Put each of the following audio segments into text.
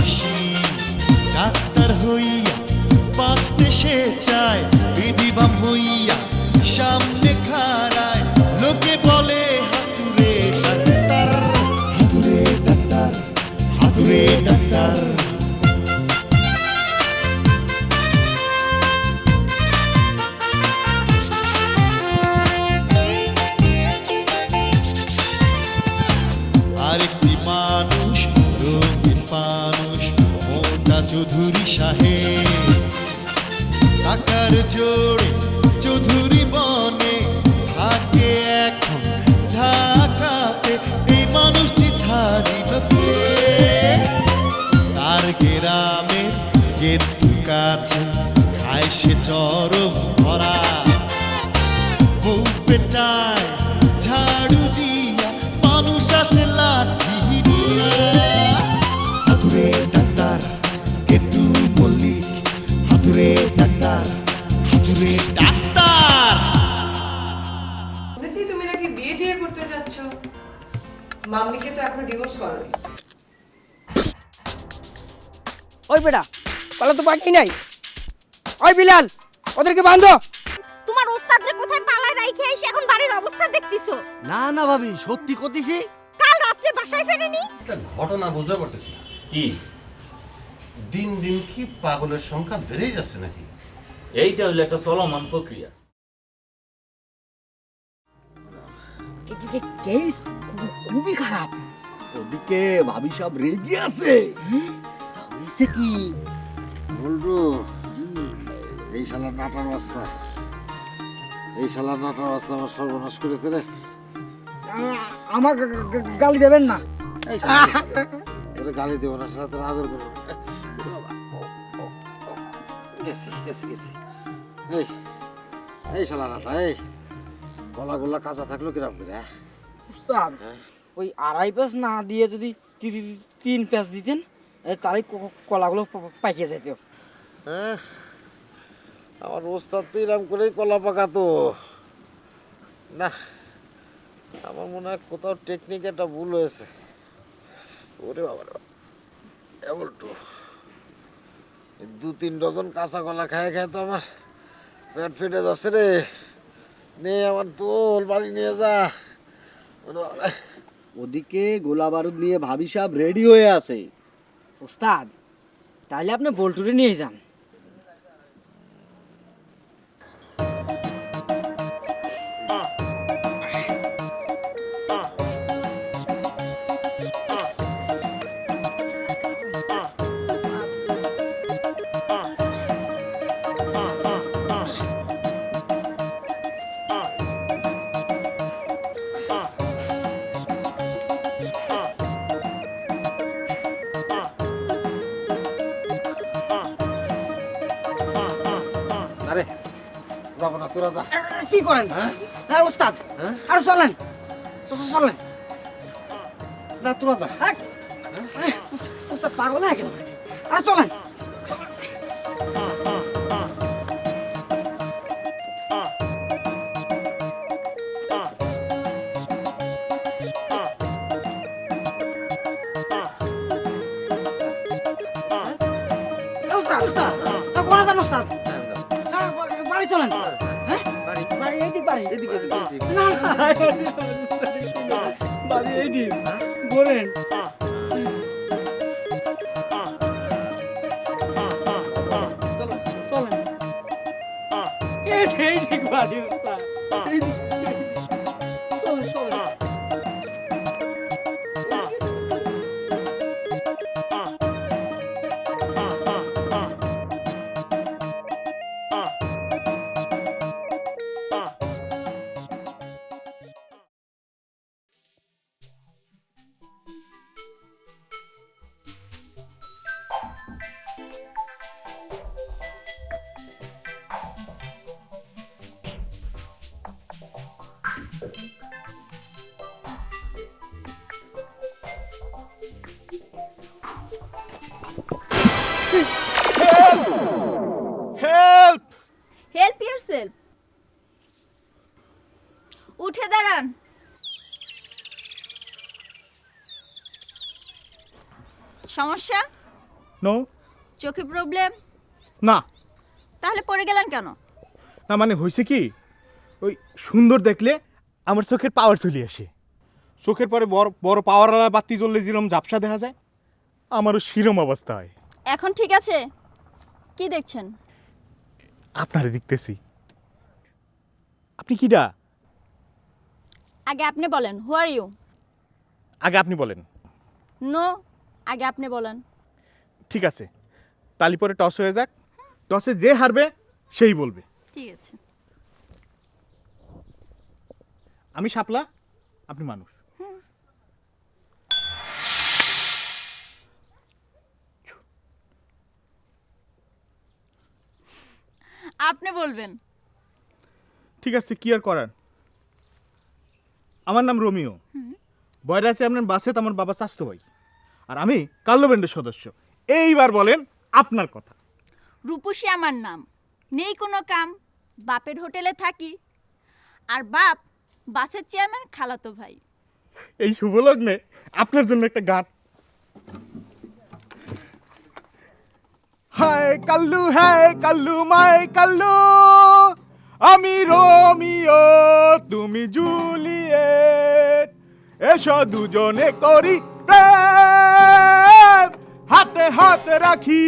পারদর্শী ডাক্তার হইয়া বাঁচতে সে চায় বিধিবাম হইয়া সামনে খাড়ায়। লোকে বলে চরম ধরা। বউ পেটায় ঝাড়ু দিয়া মানুষ আসে লাঠি হাতুরে ডাক্তার কেতু মল্লিক হাতুরে ডাক্তার হাতুরে ডাক্তার! শুনেছি তুমি নাকি বিয়ে টিয়ে করতে যাচ্ছ? মাম্মিকে তো এখনও ডিভোর্স করোনি। ওই বেটা কলা তো বাকি নাই। ওই বিলাল ওদেরকে বাঁধো। তোমার ওস্তাদরে কোথায় পালায় রাইখে এসে এখন বাড়ির অবস্থা দেখতিছো? না না ভাবি সত্যি করতেছি কাল রাত্রে বাসায় ফেরেনি? একটা ঘটনা বুঝতে পারতেছি না। কি? দিন দিন কি পাগলের সংখ্যা বেড়েই যাচ্ছে নাকি? এইটা হইল একটা চলমান প্রক্রিয়া। কেস খুবই খারাপ। ওদিকে ভাবি সব রেগে আছে। হয়েছে কি? বল্টু এই শালা নাটার বাচ্চা। এই শালা নাটার বাচ্চা আমার সর্বনাশ করেছে রে। আমাকে গালি দেবেন না। এই শালা তোরে গালি দেবো না শালা তোর আদর করব। গেছি গেছি গেছি। এই এই শালা নাটা এই। গলা গোলা কাঁচা থাকল কিরম করে হ্যাঁ? উস্তাদ ওই আড়াই প্যাঁচ না দিয়ে যদি তিন প্যাঁচ দিতেন তাহলে কলাগুলো পাইকে যেত। হ্যাঁ আমার ওস্তাদ তো এরম করেই কলা পাকাতো। না আমার মনে হয় কোথাও টেকনিক একটা ভুল হয়েছে। ওরে বাবা রে এমন দু তিন ডজন কাঁচা কলা খায় খায় তো আমার পেট ফেটে যাচ্ছে রে। নে আমার তোল বাড়ি নিয়ে যা। ওদিকে গোলা বারুদ নিয়ে ভাবি সাহেব রেডি হয়ে আছে। ওস্তাদ তাহলে আপনি বল্টুরে নিয়ে যান। তোরা যা কি করেন? হ্যাঁ? উস্তাদ। আর চলেন। চলেন না তোরা যা। হ্যাঁ। পাগল হয়ে গেল। আর চলেন? হ্যাঁ, বাড়ি চলেন। হ্যাঁ। বাড়ি। বাড়ি এদিকে এদিকে না বলেন। চলেন। বাড়ি। নো চোখে প্রবলেম না। তাহলে পড়ে গেলেন কেন? না মানে হয়েছে কি? ওই সুন্দর দেখলে আমার চোখের পাওয়ার চলে আসে। চোখের পরে বড় বড় পাওয়ারওয়ালা বাতি জ্বললে যেরকম ঝাপসা দেখা যায় আমারও সেরম অবস্থা হয়। এখন ঠিক আছে? কি দেখছেন? আপনারে দেখতেছি। আপনি কিডা আগে আপনি বলেন হু আর ইউ আগে আপনি বলেন। নো আগে আপনি বলেন। ঠিক আছে। তালি পরে টস হয়ে যাক। টসে যে হারবে সেই বলবে। ঠিক আছে। আমি শাপলা আপনি মানুষ। আপনি বলবেন। ঠিক আছে কি আর করার? আমার নাম রোমিও। বয়রা আছে আপনার বাসে তো আমার বাবা স্বাস্থ্য ভাই আর আমি কাল্লো ব্যান্ডের সদস্য। এইবার বলেন আপনার কথা। রূপসী আমার নাম। নেই কোনো কাম। বাপের হোটেলে থাকি। আর বাপ বাসের চেয়ারম্যান খালাতো ভাই। এই শুভ লগ্নে আপনার জন্য একটা গান। হায় কাল্লু হ্যায় কাল্লু মায় কাল্লু আমি রোমিও তুমি জুলিয়েট। এসো দুজনে করি প্রেম। হাতে হাতে রাখি।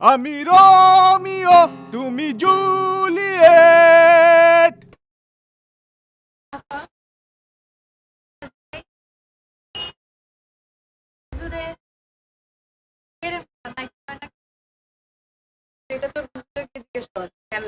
আমি রোমিও তুমি জুলিয়েট। এটা তোর কেন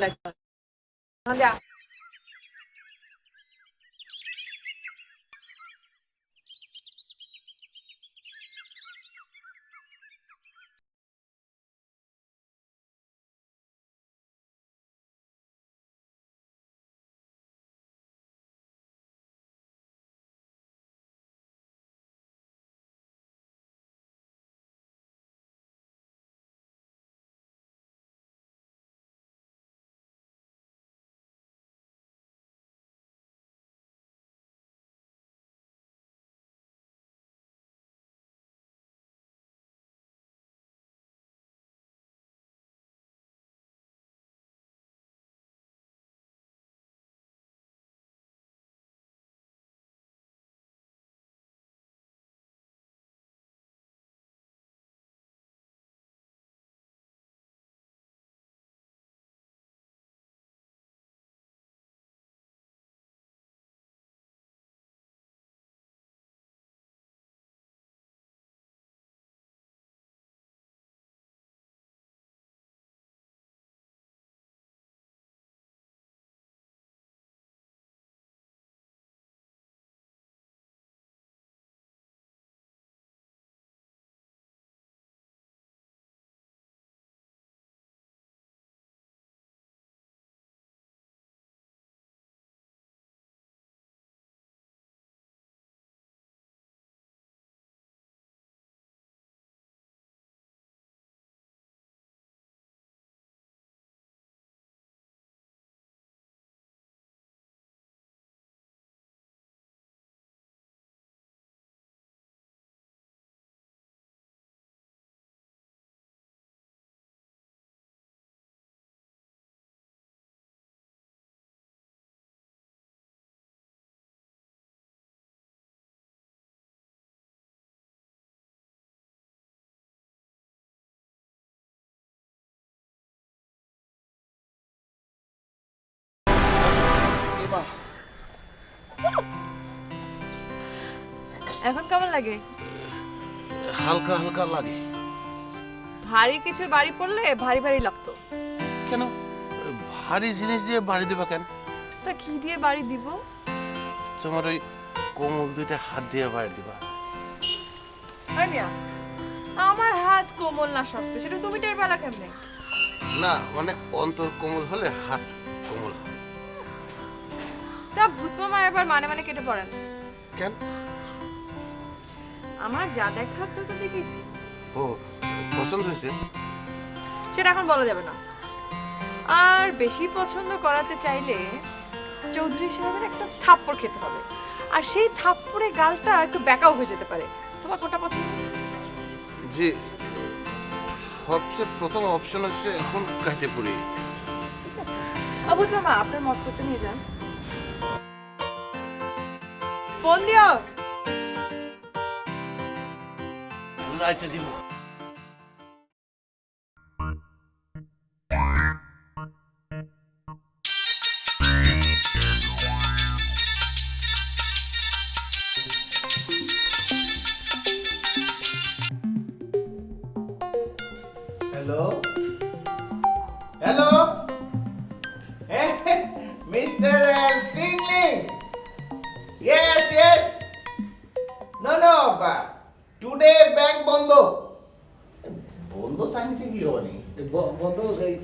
এখন কেমন লাগে? হালকা হালকা লাগে। ভারী কিছু বাড়ি পড়লে ভারী ভারী লাগতো। কেন? ভারী জিনিস দিয়ে বাড়ি দেবা কেন? তা কি দিয়ে বাড়ি দিব? তোমার ওই কোমল দুইটা হাত দিয়ে বাড়ি দিবা। আমার হাত কোমল না শক্ত সেটা তুমি টের পেলা কেমনে? না মানে অন্তর কোমল হলে হাত কোমল হয়। তা ভূত মামা এবার মানে মানে কেটে পড়েন। কেন? আমার যা দেখার তো দেখেছি। ও পছন্দ হয়েছে। সেটা এখন বলা যাবে না। আর বেশি পছন্দ করাতে চাইলে চৌধুরী সাহেবের একটা থাপ্পড় খেতে হবে। আর সেই থাপ্পড়ে গালটা একটু ব্যাকাও হয়ে যেতে পারে। তোমার কোনটা পছন্দ? জি সবচেয়ে প্রথম অপশন হচ্ছে এখন কাটে পড়ি অবুদ মামা আপনার মস্তকটা নিয়ে যান। ফোন দিও। রাইতে দিব hello hello mister সিংলিং yes yes no no today bank বন্ধ। বন্ধ সাইন্সে কি হবে? বন্ধ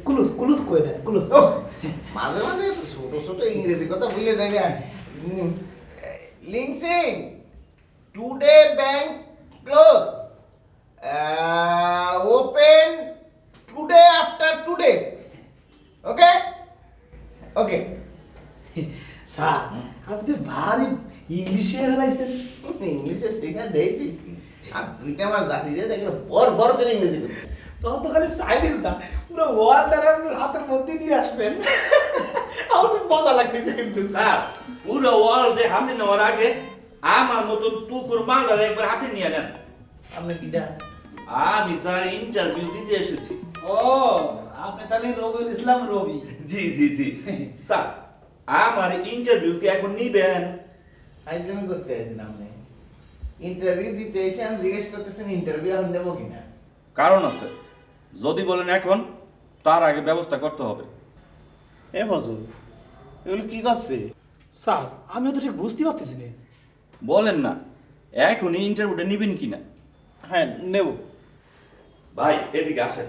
কুলুস কুলুস করে দেয় কুলুস। মাঝে মাঝে ছোট ছোট ইংরেজি কথা বুঝলে যাই না লিং Singh today bank close open today after today okay okay sir আপনি ভারী ইংলিশে ইংলিশে শেখা দিয়েছিস আর দুইটা মাস জাতি দিয়ে দেখলে বর বর করে ইংরেজি তখন তো খালি চাইনিজ না পুরো ওয়াল দ্বারা হাতের মধ্যে দিয়ে আসবেন। আমার খুব মজা লাগতেছে কিন্তু। স্যার পুরো ওয়ার্ল্ডে হাতে নেওয়ার আগে আমার মতো টুকুর মালটা একবার হাতে নিয়ে নেন। আপনি কিটা? আমি স্যার ইন্টারভিউ দিতে এসেছি। ও আপনি তাহলে রবিউল ইসলাম রবি। জি জি জি। স্যার আমার ইন্টারভিউ কি এখন নিবেন? আয়োজন করতে আছেন আপনি। ইন্টারভিউ দিতে এসে আমি জিজ্ঞেস করতেছেন ইন্টারভিউ আমি নেব কিনা? কারণ আছে। যদি বলেন এখন তার আগে ব্যবস্থা করতে হবে। এ ফজল এগুলো কি করছে? স্যার আমি তো ঠিক বুঝতে পারতেছি না। বলেন না এখনই ইন্টারভিউটা নিবেন কিনা? হ্যাঁ নেব। ভাই এদিকে আসেন।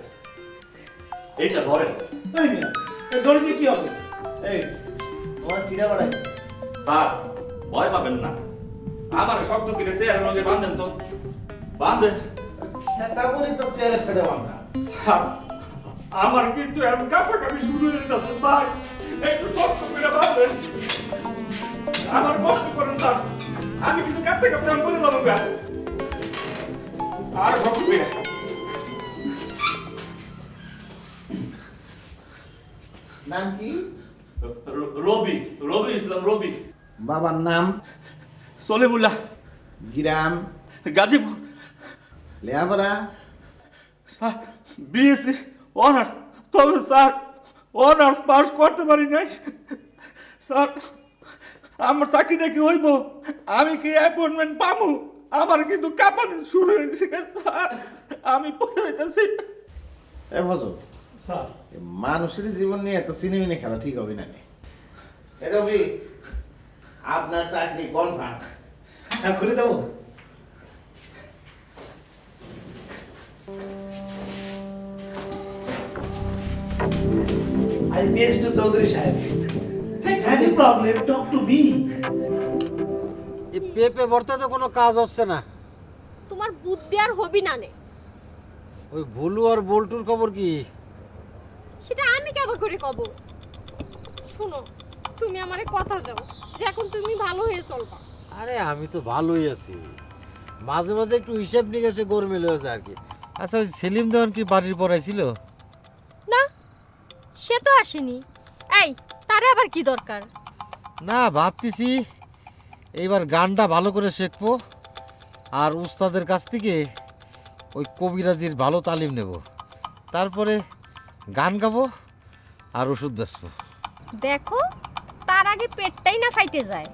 এইটা ধরেন। এই মিয়া এই দড়ি দিয়ে কি হবে? এই তোমার কিরা বাড়াই স্যার ভয় পাবেন না। আমার শক্ত করে চেয়ারের লগে বাঁধেন তো। বাঁধেন তারপরে তো চেয়ারে ফেলে আমরা আমার কিন্তু এখন কাপাকাপি শুরু হয়ে যাচ্ছে ভাই। একটু শক্ত করে বাঁধেন। আমার কষ্ট করেন স্যার। আমি কিন্তু কাঁপতে কাঁপতে আমি যাব আর শক্ত করে। নাম কি? রবি রবি ইসলাম রবি। বাবার নাম? সলিমুল্লাহ। গ্রাম। Gazipur. Leyapara sir BSc honours. তবে স্যার অনার্স পাস করতে পারি নাই। স্যার আমার চাকরিটা কি হইব? আমি কি অ্যাপয়েন্টমেন্ট পাবো আমার কিন্তু কাঁপানি শুরু হয়ে গেছে স্যার। আমি পড়ে যাইতেছি। A Fazal sir. মানুষের জীবন নিয়ে এত সিনেমিনে খেলা ঠিক হবে না নে। এ রবি আপনার চাকরি কনফার্ম হ্যাঁ খুলে দেবো। I miss to Chaudhary Sahib. Any problem, talk to me. এই পেঁপে ভর্তাতে কোনো কাজ হচ্ছে না। তোমার বুদ্ধি আর হবি না নে। ওই ভুলু আর বল্টুর খবর কি? সেটা আমি কেমন করে কব। শুনো তুমি আমারে কথা দাও। যে এখন তুমি ভালো হয়ে চলবা। আরে আমি তো ভালোই আছি। মাঝে মাঝে একটু হিসাব নিকাশে গরমিল হয়েছে আর কি। আচ্ছা ওই সেলিম দেওয়ান কি বাড়ির পড়াইছিল না সে তো আসেনি। এই তারে আবার কি দরকার? না ভাবতেছি এইবার গানটা ভালো করে শিখব আর উস্তাদের কাছ থেকে ওই কবিরাজির ভালো তালিম নেব। তারপরে গান গাবো আর ওষুধ বেচবো। দেখো তার আগে পেটটাই না ফাইটে যায়।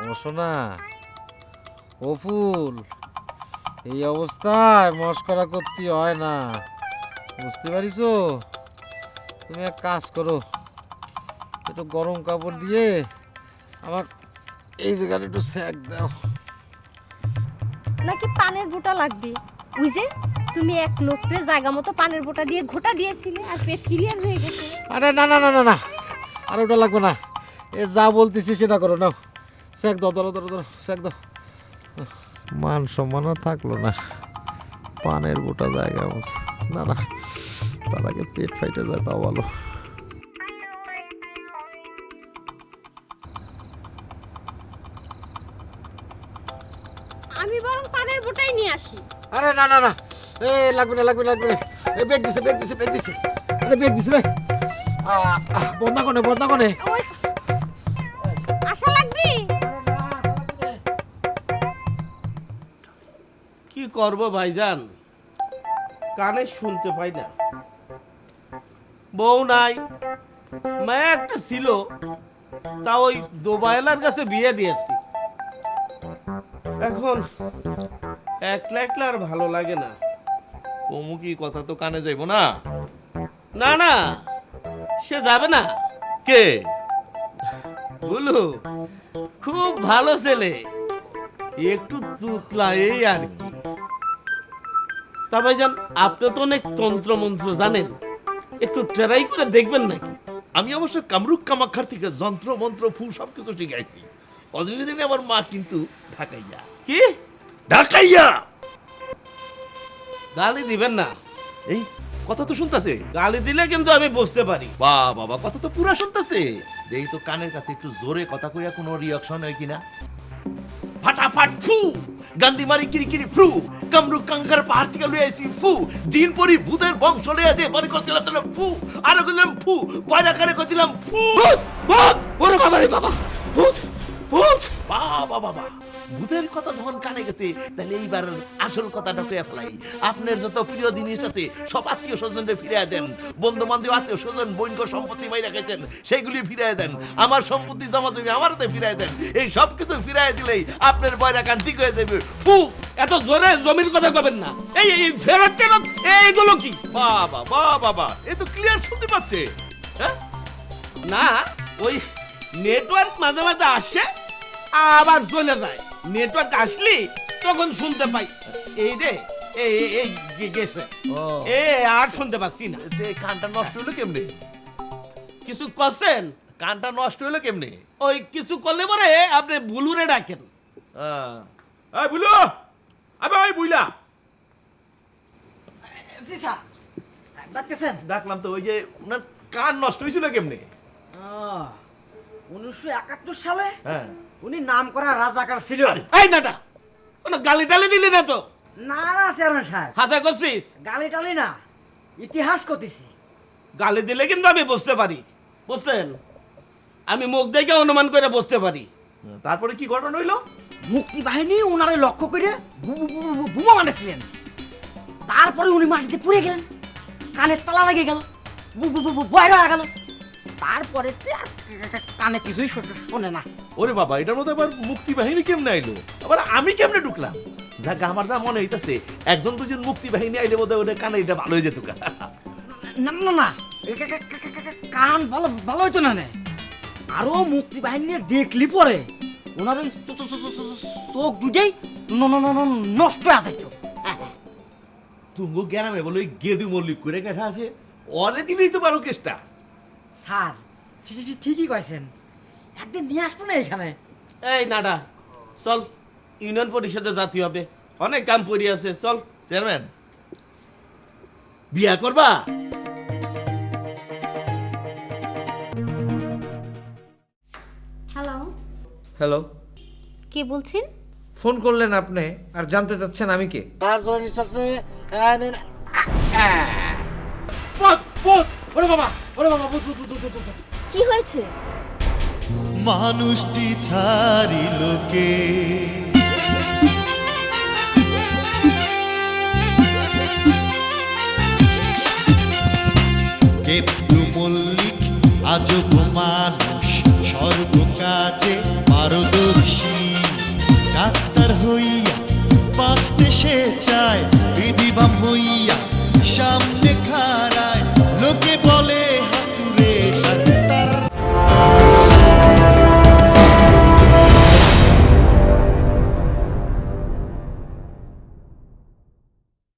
ও ও ফুল এই অবস্থায় মস্করা করতে হয় না। বুঝতে পারিস? তুমি এক কাজ করো একটু গরম কাপড় দিয়ে আমার এই জায়গাটা একটু সেক দাও। নাকি পানের বোটা লাগবে? ওই যে তুমি এক লোককে জায়গা মতো পানের বোটা দিয়ে ঘোটা দিয়েছিলে আর পেট ক্লিয়ার হয়ে গেছে। আরে না না না না না আর ওটা লাগবে না। এ যা বলতেছি সেটা করো নাও। স্যাক দাও ধরো ধরো ধরো স্যাক দাও। মান সম্মান থাকল না। পানের গোটা জায়গা বলছে। না না তার আগে পেট ফাইটে যায় তাও ভালো। আমি বরং পানের বোটাই নিয়ে আসি। আরে না না না এ লাগবে না লাগবে না লাগবে না। এ বেগ দিছে বেগ দিছে বেগ দিছে। আরে বেগ দিছে রে। বন্ধা কোনে বন্ধা কোনে কি করব ভাইজান? কানে শুনতে পাই না। বউ নাই, মায়া একটা ছিল, তা ওই দোবায়লার কাছে বিয়ে দিয়েছি। এখন একলা একলা আর ভালো লাগে না। অমুকি কথা তো কানে যাইব না? না না, সে যাবে না। কে? বলু, খুব ভালো ছেলে। একটু তুতলা এই আর কি। তা আপনি তো অনেক তন্ত্র মন্ত্র জানেন। একটু ট্রাই করে দেখবেন নাকি? আমি অবশ্য কামরুক কামাক্ষার থেকে যন্ত্র, মন্ত্র, ফু সবকিছু শিখাইছি। অজিনে আমার মা কিন্তু ঢাকাইয়া। কি? ঢাকাইয়া? গালি দিবেন না। এই কথা তো শুনতাছে গালি দিলে কিন্তু আমি বুঝতে পারি। বা বাবা কথা তো পুরা শুনতাছে। দেখি তো কানের কাছে একটু জোরে কথা কইয়া কোনো রিয়াকশন হয় কিনা? ফাটাফাট ফু! গান্ধী মারি কিরি কিরি ফু! কামরু কাঙ্গার পাহাড় থেকে লই আইছি ফু! জিন পরি ভূতের বংশ লইয়া দে বাড়ি করছিলাম তাহলে ফু! আর কইলাম ফু! পয়রা কারে কইছিলাম ফু! ভূত! ওরে বাবা রে বাবা! ভূত! ভূত! বাবা বাবা ভূতের কথা যখন কানে গেছে, তাহলে এইবার আসল কথাটা কয়ে ফেলাই। আপনার যত প্রিয় জিনিস আছে, সব আত্মীয় স্বজনকে ফিরিয়ে দেন। বন্ধু বান্ধব আত্মীয় স্বজন, বৈনক সম্পত্তি বাইরে রেখেছেন সেইগুলি ফিরিয়ে দেন। আমার সম্পত্তি জমা জমি আমারতে ফিরিয়ে দেন। এই সব কিছু ফিরিয়ে দিলেই আপনার বয়রা কান ঠিক হয়ে যাবে ফু, এত জোরে জমির কথা কবেন না। এই এই ফেরত টেরত, এইগুলো কি? বাবা বাবা বাবা, এ তো ক্লিয়ার শুনতে পাচ্ছে। হ্যাঁ? না, ওই নেটওয়ার্ক মাঝে মাঝে আসে, আবার চলে যায়। নেটওয়ার্ক আসলি তখন শুনতে পাই। এই রে এই এই- গেছে। এ আর শুনতে পাচ্ছি না। কানটা নষ্ট হলো কেমনে? কিছু করছেন? কানটা নষ্ট হলো কেমনে? ওই কিছু করলে পরে আপনি বুলুরে ডাকেন। এই বুলু আবে ওই বুইলা। জি স্যার ডাকতেছেন? ডাকলাম তো ওই যে ওনার কান নষ্ট হয়েছিল কেমনে? উনিশশো একাত্তর সালে? হ্যাঁ। উনি নাম করা রাজাকার ছিল। এই নাটা কোনো গালি টালি দিলি না তো? না না চেয়ারম্যান সাহেব। হাসা করছিস? গালি টালি না ইতিহাস করতেছি। গালি দিলে কিন্তু আমি বুঝতে পারি বুঝছেন? আমি মুখ দেখে অনুমান করে বুঝতে পারি। তারপরে কি ঘটনা হইল? মুক্তি বাহিনী ওনারে লক্ষ্য করে বোমা মানেছিলেন তারপরে উনি মাটিতে পুড়ে গেলেন। কানের তালা লেগে গেল। বয়রা গেল। তারপরে তে কানে কিছুই শোনে না। ওরে বাবা এটার মধ্যে আবার মুক্তি বাহিনী কেমনে আইলো? আবার আমি কেমনে ঢুকলাম? যাক আমার যা মনে হইতাছে একজন দুজন মুক্তি বাহিনী আইলে বোধহয় ওটা কানে এটা ভালো হয়ে যেত না না না কান ভালো ভালো হইতো না নে। আরও মুক্তি বাহিনী দেখলি পরে ওনার ওই চোখ দুটাই ন- ন- ন- ন- নষ্ট হয়ে যাইতো। তুঙ্গু গ্রামে বলে ওই গেদু মল্লিক করে কেঠা আছে? অরে দিলেই তো পারো কেসটা স্যার ঠিক- ঠিক- ঠিকই কয়েছেন একদিন নিয়ে আসব না এখানে। এই নাডা চল ইউনিয়ন পরিষদে জাতি হবে। অনেক কাম পড়ি আছে চল চেয়ারম্যান। বিয়া করবা? হ্যালো হ্যালো কে বলছেন? ফোন করলেন আপনি আর জানতে চাচ্ছেন আমি কে? তার জন্য নিঃশ্বাস নে আহ, নে, নে। পথ পথ! ওরে বাবা ওরে বাবা। কি হয়েছে? মানুষটি ছাড়িল কে? কেতু মল্লিক আজব মানুষ সর্বকাজে পারদর্শী। ডাক্তার হইয়া বাঁচতে সে চায়